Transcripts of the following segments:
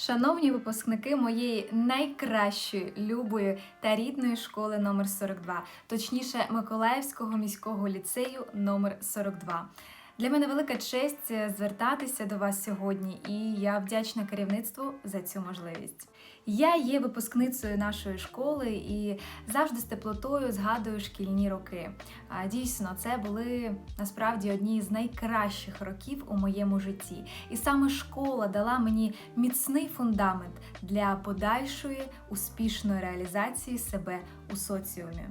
Шановні випускники моєї найкращої, любої та рідної школи номер 42, точніше Миколаївського міського ліцею номер 42. Для мене велика честь е, звертатися до вас сьогодні, і я вдячна керівництву за цю можливість. Я є випускницею нашої школи і завжди з теплотою згадую шкільні роки. А дійсно, це були насправді одні з найкращих років у моєму житті. І саме школа дала мені міцний фундамент для подальшої успішної реалізації себе у соціумі.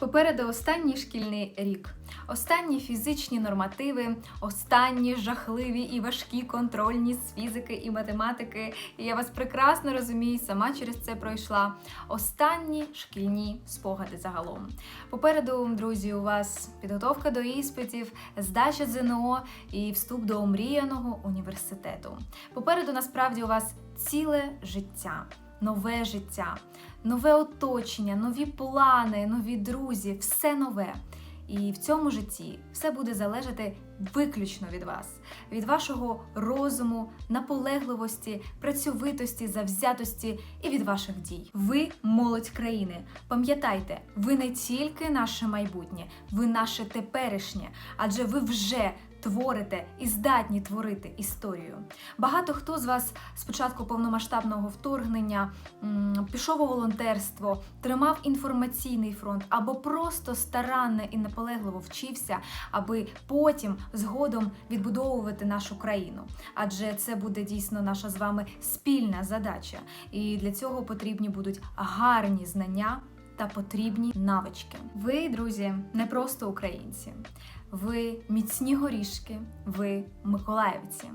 Попереду останній шкільний рік, останні фізичні нормативи, останні жахливі і важкі контрольні з фізики і математики. І я вас прекрасно розумію, сама через це пройшла. Останні шкільні спогади загалом. Попереду, друзі, у вас підготовка до іспитів, здача ЗНО і вступ до омріяного університету. Попереду насправді у вас ціле життя. Нове життя, нове оточення, нові плани, нові друзі, все нове. І в цьому житті все буде залежати виключно від вас, від вашого розуму, наполегливості, працьовитості, завзятості і від ваших дій. Ви молодь країни. Пам'ятайте, ви не тільки наше майбутнє, ви наше теперішнє, адже ви вже творите і здатні творити історію. Багато хто з вас з початку повномасштабного вторгнення пішов у волонтерство, тримав інформаційний фронт або просто старанно і наполегливо вчився, аби потім згодом відбудовувати нашу країну. Адже це буде дійсно наша з вами спільна задача. І для цього потрібні будуть гарні знання та потрібні навички. Ви, друзі, не просто українці. Ви міцні горішки, ви миколаївці.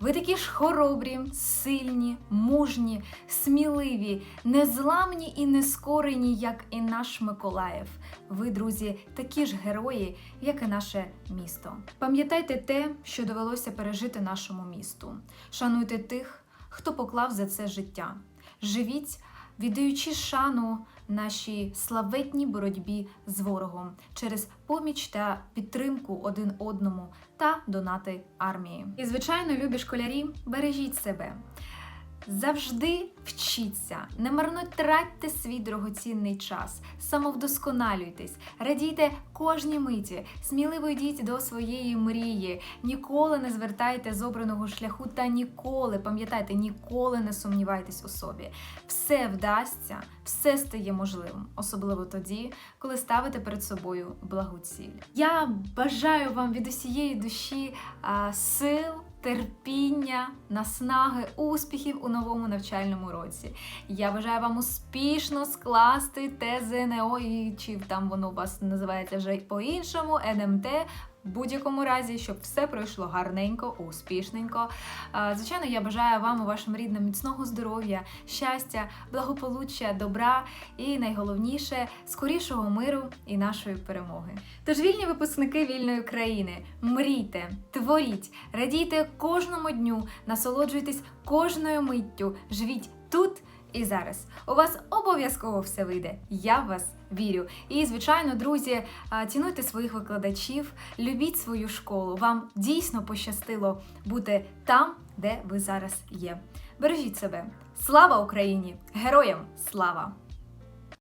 Ви такі ж хоробрі, сильні, мужні, сміливі, незламні і нескорені, як і наш Миколаїв. Ви, друзі, такі ж герої, як і наше місто. Пам'ятайте те, що довелося пережити нашому місту. Шануйте тих, хто поклав за це життя. Живіть, віддаючи шану нашій славетній боротьбі з ворогом через поміч та підтримку один одному та донати армії. І звичайно, любі школярі, бережіть себе. Завжди вчіться, не марнотратьте свій дорогоцінний час, самовдосконалюйтесь, радійте кожній миті, сміливо йдіть до своєї мрії, ніколи не звертайте з обраного шляху та ніколи, пам'ятайте, ніколи не сумнівайтесь у собі. Все вдасться, все стає можливим, особливо тоді, коли ставите перед собою благу ціль. Я бажаю вам від усієї душі а, сил терпіння, наснаги, успіхів у новому навчальному році. Я бажаю вам успішно скласти ТЗНО, і чи там воно у вас називається вже по-іншому, НМТ. В будь-якому разі, щоб все пройшло гарненько, успішненько. Звичайно, я бажаю вам у вашим рідним міцного здоров'я, щастя, благополуччя, добра і найголовніше скорішого миру і нашої перемоги. Тож вільні випускники вільної країни, мрійте, творіть, радійте кожному дню, насолоджуйтесь кожною миттю, живіть тут. І зараз у вас обов'язково все вийде. Я в вас вірю. І, звичайно, друзі, цінуйте своїх викладачів, любіть свою школу. Вам дійсно пощастило бути там, де ви зараз є. Бережіть себе. Слава Україні! Героям слава!